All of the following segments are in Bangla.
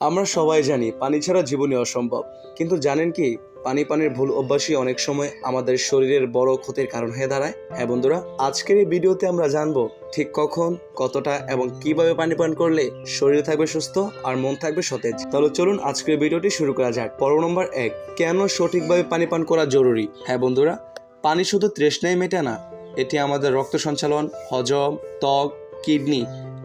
আমরা সবাই জানি পানি ছাড়া জীবনই অসম্ভব। কিন্তু জানেন কি, পানি পানির ভুল অভ্যাসই অনেক সময় আমাদের শরীরের বড় ক্ষতির কারণ হয়ে দাঁড়ায়? হ্যাঁ বন্ধুরা, আজকের এই ভিডিওতে আমরা জানব ঠিক কখন, কতটা এবং কীভাবে পানি পান করলে শরীর থাকবে সুস্থ আর মন থাকবে সতেজ। তাহলে চলুন আজকের ভিডিওটি শুরু করা যাক। পর্ব নম্বর এক, কেন সঠিকভাবে পানি পান করা জরুরি? হ্যাঁ বন্ধুরা, পানি শুধু তৃষ্ণাই মেটে না, এটি আমাদের রক্ত সঞ্চালন, হজম, ত্বক, কিডনি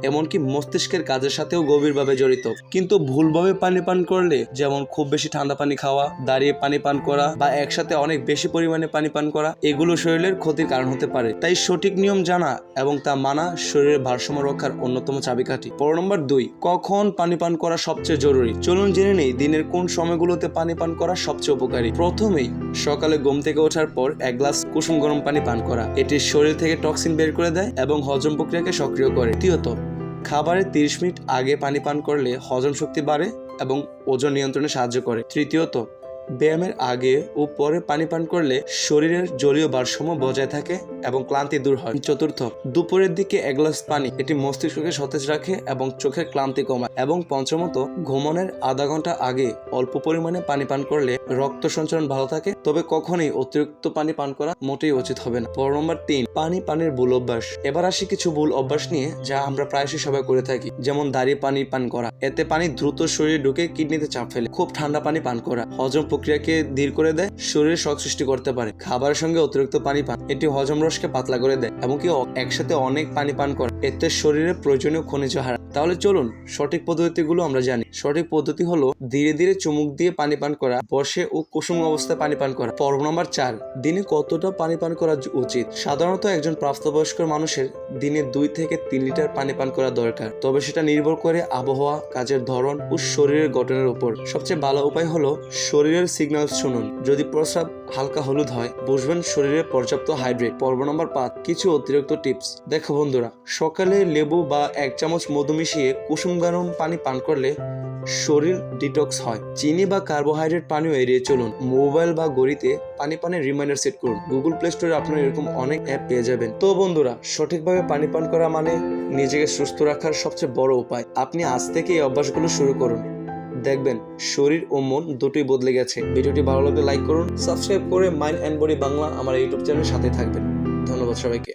এমনকি মস্তিষ্কের কাজের সাথেও গভীরভাবে জড়িত। কিন্তু ভুলভাবে পানি পান করলে, যেমন খুব বেশি ঠান্ডা পানি খাওয়া, দাঁড়িয়ে পানি পান করা বা একসাথে অনেক বেশি পরিমাণে পানি পান করা, এগুলো শরীরের ক্ষতির কারণ হতে পারে। তাই সঠিক নিয়ম জানা এবং তা মানা শরীরের ভারসাম্য রক্ষার অন্যতম চাবিকাঠি। পর নম্বর দুই, কখন পানি পান করা সবচেয়ে জরুরি? চলুন জেনে নেই দিনের কোন সময়গুলোতে পানি পান করা সবচেয়ে উপকারী। প্রথমেই, সকালে ঘুম থেকে ওঠার পর এক গ্লাস কুসুম গরম পানি পান করা। এটি শরীর থেকে টক্সিন বের করে দেয় এবং হজম প্রক্রিয়াকে সক্রিয় করে। দ্বিতীয়ত খাবারের তিরিশ মিনিট আগে পানি পান করলে হজম শক্তি বাড়ে এবং ওজন নিয়ন্ত্রণে সাহায্য করে। তৃতীয়ত ব্যায়ামের আগে ও পরে পানি পান করলে শরীরের জলীয় ভারসাম্য বজায় থাকে এবং ক্লান্তি দূর হয়। চতুর্থ, দুপুরের দিকে এক গ্লাস পানি এটি মস্তিষ্ককে সতেজ রাখে এবং চোখের ক্লান্তি কমায় এবং পঞ্চমত, ঘুমানোর আধা ঘণ্টা আগে অল্প পরিমাণে পানি পান করলে রক্ত সঞ্চালন ভালো থাকে, তবে কখনোই অতিরিক্ত পানি পান করা মোটেই উচিত হবে না। পর নম্বর তিন, পানি পানির ভুল অভ্যাস। এবার আসি কিছু ভুল অভ্যাস নিয়ে যা আমরা প্রায়শই সবাই করে থাকি, যেমন দাঁড়িয়ে পানি পান করা। এতে পানি দ্রুত শরীরে ঢুকে কিডনিতে চাপ ফেলে, খুব ঠান্ডা পানি পান করা, হজম প্রক্রিয়াকে ধীর করে দেয়, শরীরে শখ সৃষ্টি করতে পারে। খাবারের সঙ্গে অতিরিক্ত পানি পান, এটি হজম রসকে পাতলা করে দেয়, এমনকি একসাথে অনেক পানি পান করা। এতে শরীরে প্রয়োজনীয় খনিজ হারা তাহলে চলুন, সঠিক পদ্ধতিগুলো আমরা জানি। সঠিক পদ্ধতি হলো ধীরে ধীরে চুমুক দিয়ে পানি পান করা বসে ও কুসুম অবস্থায় পানি পান করা। পর্ব নম্বর চার, দিনে কতটা পানি পান করা উচিত? সাধারণত একজন প্রাপ্তবয়স্ক মানুষের দিনে দুই থেকে তিন লিটার পানি পান করা দরকার। তবে সেটা নির্ভর করে আবহাওয়া, কাজের ধরন ও শরীরের গঠনের উপর। সবচেয়ে ভালো উপায় হলো শরীরের সিগন্যাল শুনুন। যদি প্রস্রাব হালকা হলুদ হয় বুঝবেন শরীরে পর্যাপ্ত হাইড্রেট। পর্ব নম্বর পাঁচ, কিছু অতিরিক্ত টিপস। দেখো বন্ধুরা, সকালে লেবু বা এক চামচ মধু মিশিয়ে কুসুম গরম পানি পান করলে শরীর ডিটক্স হয়। চিনি বা কার্বোহাইড্রেট পানিও এড়িয়ে চলুন। মোবাইল বা গড়িতে পানি পানের রিমাইন্ডার সেট করুন। গুগল প্লে স্টোরে আপনারা এরকম অনেক অ্যাপ পেয়ে যাবেন। তো বন্ধুরা, সঠিকভাবে পানি পান করা মানে নিজেকে সুস্থ রাখার সবচেয়ে বড় উপায়। আপনি আজ থেকে এই অভ্যাসগুলো শুরু করুন। দেখবেন শরীর ও মন দুটোই বদলে গেছে। ভিডিওটি ভালো লাগলে লাইক করুন, সাবস্ক্রাইব করে মাইন্ড অ্যান্ড বডি বাংলা আমার ইউটিউব চ্যানেলের সাথে থাকবেন। ধন্যবাদ সবাইকে।